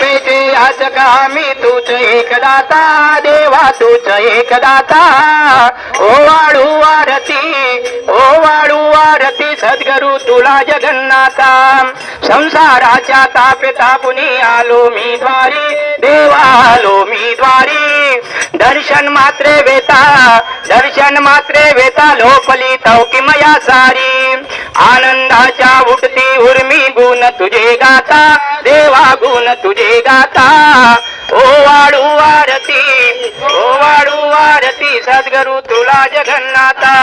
कृपेचे याचक आम्ही तूच एक दाता देवा तूच एक दाता. ओ वाळू आरती ओ वाळू आरती सद्गुरु तुला जगन्नाथा संसाराच्या तापे तापुनी आलो मी द्वारी देवा आलो मी द्वारी. दर्शन मात्रे वेता दर्शन मात्रे वेता लोपली तौकिमया सारी. आनंदाच्या उठती उर्मी गुण तुझे गाता. देवा गुण तुझे गाता ओ वाळू आरती ओ वाडू आरती सद्गुरु तुला जगन्नाथा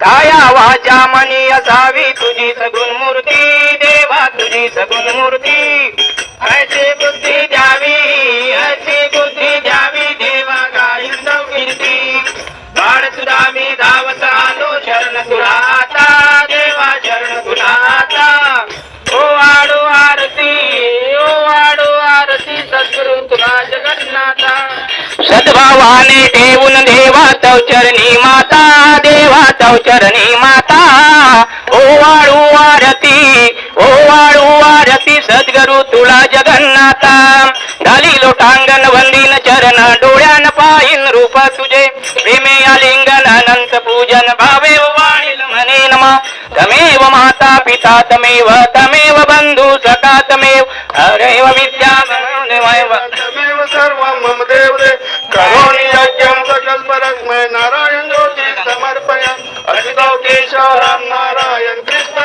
काया वाचा मनी असावी तुझी सगुण मूर्ती. देवा तुझी सगुण मूर्ती. अशी बुद्धी द्यावी अशी बुद्धी द्यावी देवा गायंदव कीर्ती बाळ तुला धावत आलो शरण तुला सद्भावाने देऊन देवा तव चरणी माता देवा तव चरणी माता. ओ वाळू आरती ओ वाळू आरती सद्गुरु तुला जगन्नाथा झाली लोटांगण वंदीन चरण डोळ्यान पाहिन रूप तुझे. प्रेमे आलिंगन अनंत पूजन भावे वाणील म्हणे नमा. तमेव माता पिता तमेव तमेव बंधू सखा तमेव. हरेव विद्या यज्ञं सकल्परस्मै नारायण ज्योति समर्पयामि असितौ केशवराम नारायण कृष्ण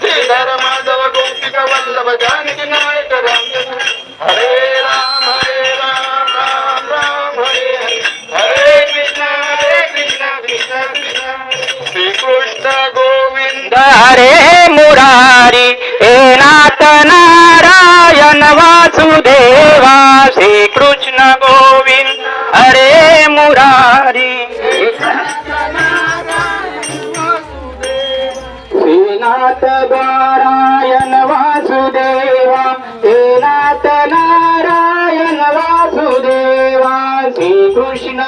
श्रीधर माधव गोपिक वल्लभ जानकी नायक राम हरे राम हरे राम राम राम हरे हरे। हरे कृष्ण हरे कृष्ण कृष्ण कृष्ण। श्री कृष्ण गोविंद। हरे मुरारी हे नाथ नारायण वासुदेवा श्री मुरारी। श्रीनाथ नारायण वासुदेवा। श्रीनाथ नारायण वासुदेवा। श्री कृष्ण